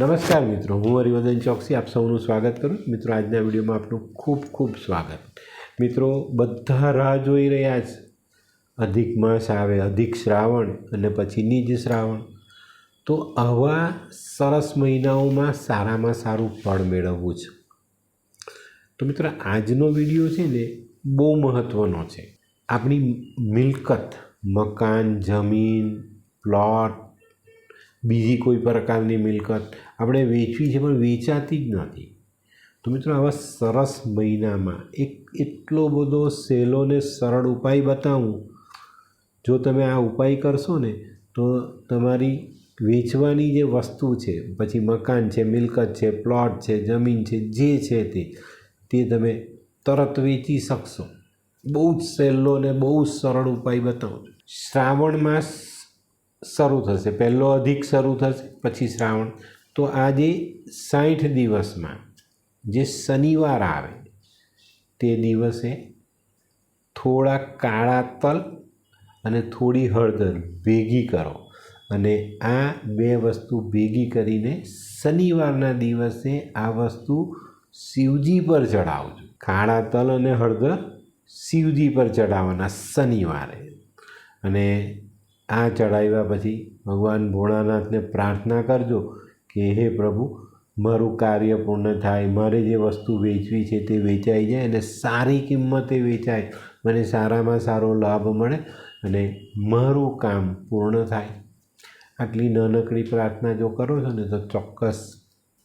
નમસ્કાર મિત્રો, હું હરિવર્ધન ચોકસી, આપ સૌનું સ્વાગત કરું. મિત્રો, આજના વિડીયોમાં આપનું ખૂબ ખૂબ સ્વાગત. મિત્રો, બધા રાહ જોઈ રહ્યા છે. અધિક માસ આવે, અધિક શ્રાવણ અને પછી નિજ શ્રાવણ. તો આવા સરસ મહિનાઓમાં સારામાં સારું ફળ મેળવવું છે. તો મિત્રો, આજનો વીડિયો છે ને બહુ મહત્ત્વનો છે. આપણી મિલકત, મકાન, જમીન, પ્લોટ બીજી કોઈ પ્રકારની મિલકત. આપણે વેચવી છે પણ વેચાતી જ નથી. તો મિત્રો, આવા સરસ મહિનામાં એક એટલો બધો સહેલો ને સરળ ઉપાય બતાવું. જો તમે આ ઉપાય કરશો ને, તો તમારી વેચવાની જે વસ્તુ છે, પછી મકાન છે, મિલકત છે, પ્લોટ છે, જમીન છે, જે છે તે તે તમે તરત વેચી શકશો. બહુ જ સહેલો ને બહુ જ સરળ ઉપાય બતાવું. શ્રાવણ માસ શરૂ થશે. પહેલો અધિક શરૂ થશે, પછી શ્રાવણ. તો આજે સાઠ દિવસમાં જે શનિવાર આવે, તે દિવસે થોડા કાળા તલ અને થોડી હળદર ભેગી કરો અને આ બે વસ્તુ ભેગી કરીને શનિવારના દિવસે આ વસ્તુ શિવજી પર ચડાવજો કાળા તલ અને હળદર શિવજી પર ચડાવવાના શનિવારે. અને આ ચડાવ્યા પછી ભગવાન ભોળાનાથને પ્રાર્થના કરજો કે, હે પ્રભુ, મારું કાર્ય પૂર્ણ થાય, મારે જે વસ્તુ વેચવી છે તે વેચાઈ જાય અને સારી કિંમતે વેચાય. મને સારામાં સારો લાભ મળે અને મારું કામ પૂર્ણ થાય. આટલી નાનકડી પ્રાર્થના જો કરો છો ને, તો ચોક્કસ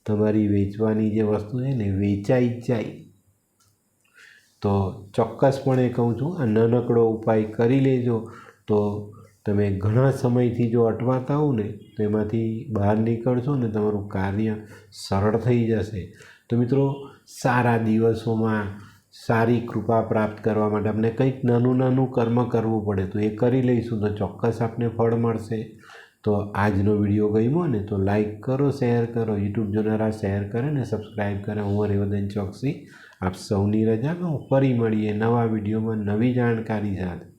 તમારી વેચવાની જે વસ્તુ છે ને, વેચાઈ જાય. તો ચોક્કસપણે કહું છું, આ નાનકડો ઉપાય કરી લેજો. તો તમે ઘણા સમયથી જો અટવાતા હો ને, તો એમાંથી બહાર નીકળશો ને તમારું કાર્ય સરળ થઈ જશે. તો મિત્રો, સારા દિવસોમાં સારી કૃપા પ્રાપ્ત કરવા માટે આપણે કંઈક નાનું નાનું કર્મ કરવું પડે તો એ કરી લઈશું. તો ચોક્કસ આપને ફળ મળશે. તો આજનો વીડિયો ગમ્યો ને, તો લાઈક કરો, શેર કરો, યુટ્યુબ જોનારા શેર કરે ને સબસ્ક્રાઈબ કરે. હું હરિવર્ધન ચોકસી, આપ સૌની રજા ફરી મળીએ નવા વિડીયોમાં નવી જાણકારી સાથે.